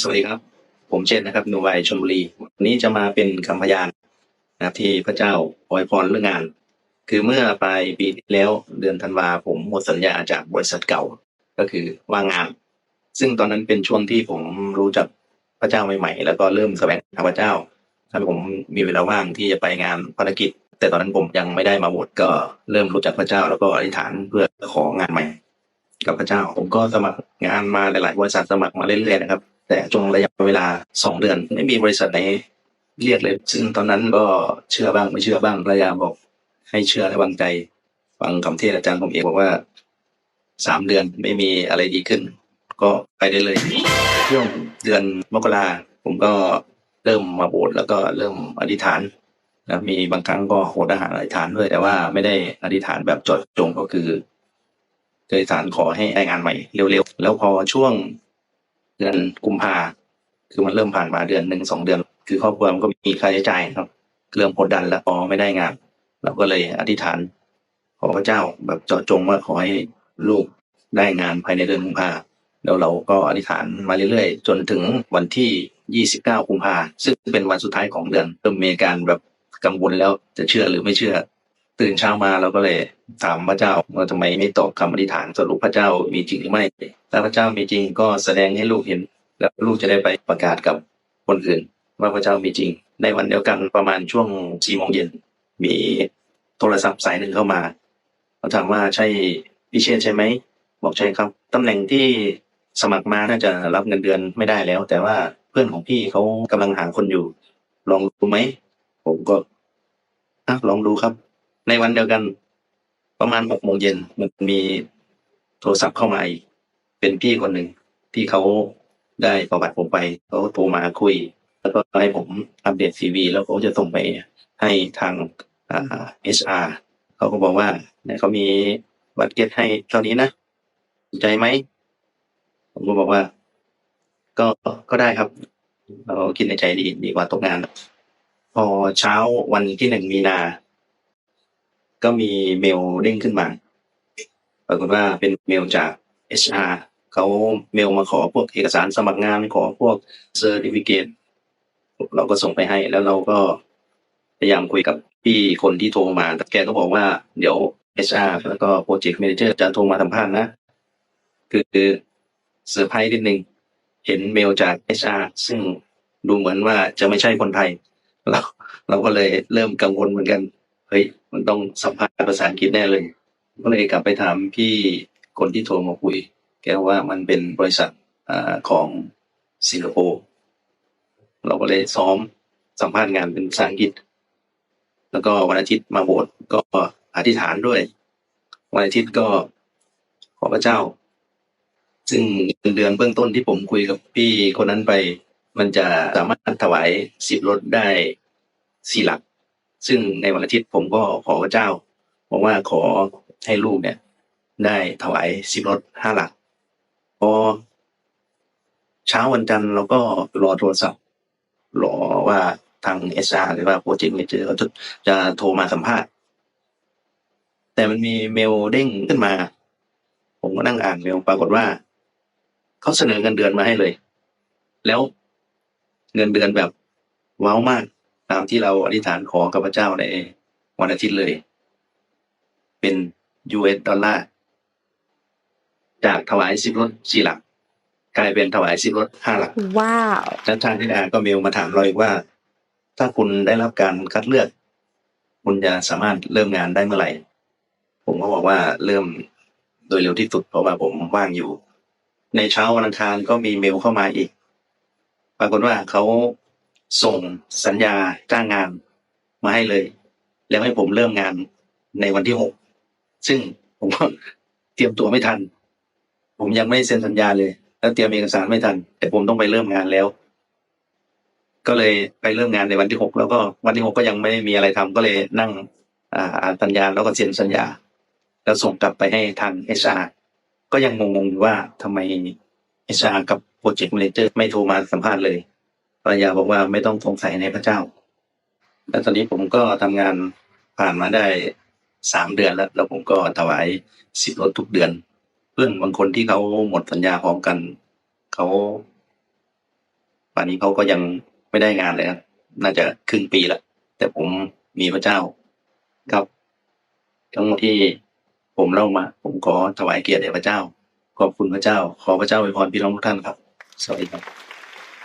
สวัสดีครับ ผมเชษฐ์นะครับนูวัยชลบุรีวันนี้จะมาเป็นคำพยานนะครับที่พระเจ้าอวยพรเรื่องงาน คือเมื่อปลายปีที่แล้วเดือนธันวาผมหมดสัญญาจากบริษัทเก่าก็คือว่างงาน ซึ่งตอนนั้นเป็นช่วงที่ผมรู้จักพระเจ้าใหม่ๆ แล้วก็เริ่มแสวงหาพระเจ้าทำให้ผมมีเวลาว่างที่จะไปงานภารกิจ แต่ตอนนั้นผมยังไม่ได้มาบวชก็เริ่มรู้จักพระเจ้า แล้วก็อธิษฐานเพื่อของานใหม่ กับพระเจ้า ผมก็สมัครงานมาหลายๆบริษัทสมัครมาเรื่อยๆนะครับ แต่ช่วงระยะเวลาสองเดือน ไม่มีบริษัทไหนเรียกเลย ซึ่งตอนนั้นก็เชื่อบ้างไม่เชื่อบ้างภรรยาบอก ให้เชื่อและวางใจฟังคำเทศน์อาจารย์ผมเองบอกว่าสามเดือนไม่มีอะไรดีขึ้น ก็ไปได้เลยช่วงเดือนมกราผมก็เริ่มมาโบสถ์แล้วก็เริ่มอธิษฐานนะมีบางครั้งก็โหดอาหารอธิษฐานด้วย แต่ว่าไม่ได้อธิษฐานแบบจดจงก็คืออธิษฐานขอให้ได้งานใหม่เร็วๆ แล้วพอช่วง เดือนกุมภาคือมันเริ่มผ่านมาเดือนหนึ่งสองเดือน คือครอบครัวมันก็มีค่าใช้จ่ายครับ เริ่มกดดันแล้วพอไม่ได้งาน เราก็เลยอธิษฐาน ขอพระเจ้าแบบเจาะจงว่าขอให้ลูกได้งานภายในเดือนกุมภาแล้วเราก็อธิษฐานมาเรื่อยๆ จนถึงวันที่ 29กุมภาซึ่งเป็นวันสุดท้ายของเดือนเริ่มมีการแบบกังวลแล้วจะเชื่อหรือไม่เชื่อ ตื่นเช้ามาเราก็เลยถามพระเจ้าว่าทำไมไม่ตอบคำอธิษฐานสรุปพระเจ้ามีจริงหรือไม่ถ้าพระเจ้ามีจริงก็แสดงให้ลูกเห็น แล้วลูกจะได้ไปประกาศกับคนอื่น ว่าพระเจ้ามีจริง ในวันเดียวกันประมาณช่วงสี่โมงเย็นมีโทรศัพท์สายหนึ่งเข้ามาเขาถามว่าใช่พี่เชษใช่ไหมบอกใช่ครับตำแหน่งที่สมัครมาน่าจะรับเงินเดือนไม่ได้แล้ว แต่ว่าเพื่อนของพี่เขากำลังหาคนอยู่ ลองดูไหมผมก็อะลองดูครับ ในวันเดียวกันประมาณหกโมงเย็นมันมีโทรศัพท์เข้ามาอีก เป็นพี่คนหนึ่งที่เขาได้ประวัติผมไปเขาโทรมาคุย แล้วก็ให้ผมอัปเดตซีวีแล้วเขาจะส่งไปให้ทางเอชอาร์เขาก็บอกว่าเนี่ยเขามีบัตรเก็ตให้เท่านี้นะสนใจไหมผมก็บอกว่า ก็ก็ได้ครับ เราคิดในใจดีดีกว่าตกงาน พอเช้าวันที่หนึ่งมีนา ก็มีเมลเด้งขึ้นมา ปรากฏว่าเป็นเมลจาก HR เขาเมลมาขอพวกเอกสารสมัครงานขอพวกเซอร์ติฟิเคตเราก็ส่งไปให้ แล้วเราก็พยายามคุยกับพี่คนที่โทรมาแต่แกก็บอกว่าเดี๋ยว HR แล้วก็โปรเจกต์ a มนเจอร์จะโทรมาสัมภาษณ์นะ คือเซอร์ไพรส์นิดนึงเห็นเมลจาก HR ซึ่งดูเหมือนว่าจะไม่ใช่คนไทย เราเราก็เลยเริ่มกังวลเหมือนกัน เฮ้ยมันต้องสัมภาษณ์ภาษาอังกฤษแน่เลยก็เลยกลับไปถามพี่คนที่โทรมาคุย แกว่ามันเป็นบริษัทอของสิงคโปร์เราก็เลยซ้อมสัมภาษณ์งานเป็นภาษาอังกฤษ แล้วก็วันอาทิตย์มาโบสถ์ก็อธิษฐานด้วย วันอาทิตย์ก็ขอพระเจ้า ซึ่งเงินเดือนเบื้องต้นที่ผมคุยกับพี่คนนั้นไป มันจะสามารถถวายสิบรถได้สี่หลัก ซึ่งในวันอาทิตย์ผมก็ขอเจ้าบอกว่าขอให้ลูกเนี่ย ได้ถวายสิบรถห้าหลักพอเช้าวันจันทร์เราก็รอโทรศัพท์รอว่าทางเอสอาหรือว่าโปรเจกต์เมเจอร์เขาจะโทรมาสัมภาษณ์ แต่มันมีเมลเด้งขึ้นมา ผมก็นั่งอ่านเมลปรากฏว่า เขาเสนอเงินเดือนมาให้เลย แล้วเงินเดือนแบบว้าวมาก ตามที่เราอธิษฐานขอกับพระเจ้าในวันอาทิตย์เลย เป็น US ดอลลาร์จากถวายสิบรถสี่หลัก กลายเป็นถวายสิบรถห้าหลัก ว้าวแล้วทางที่อาก็เมลมาถามเราอีกว่า ถ้าคุณได้รับการคัดเลือก คุณจะสามารถเริ่มงานได้เมื่อไหร่ ผมก็บอกว่าเริ่มโดยเร็วที่สุดเพราะว่าผมว่างอยู่ ในเช้าวันอังคารก็มีเมลเข้ามาอีก ปรากฏว่าเขา ส่งสัญญาจ้างงานมาให้เลย แล้วให้ผมเริ่มงานในวันที่หกซึ่งผมก็เตรียมตัวไม่ทัน ผมยังไม่เซ็นสัญญาเลย แล้วเตรียมเอกสารไม่ทัน แต่ผมต้องไปเริ่มงานแล้ว ก็เลยไปเริ่มงานในวันที่หกแล้วก็วันที่หกก็ยังไม่มีอะไรทำก็เลยนั่งอ่านสัญญาแล้วก็เซ็นสัญญา แล้วส่งกลับไปให้ทางเอชาก็ยังงงๆว่าทำไมเอชากับโปรเจกต์ a ม a นเจอร์ไม่โทรมาสัมภาษณ์เลย ภรรยาบอกว่าไม่ต้องสงสัยในพระเจ้า แล้วตอนนี้ผมก็ทำงานผ่านมาได้สามเดือนแล้ว แล้วผมก็ถวายสิบรถทุกเดือน เพื่อนบางคนที่เขาหมดสัญญาพร้อมกันเขาป่านนี้เขาก็ยังไม่ได้งานเลยครับ น่าจะครึ่งปีแล้วแต่ผมมีพระเจ้าครับ ทั้งหมดที่ผมเล่ามา ผมขอถวายเกียรติแด่พระเจ้า ขอบคุณพระเจ้า ขอพระเจ้าอวยพรพี่น้องทุกท่านครับ สวัสดีครับ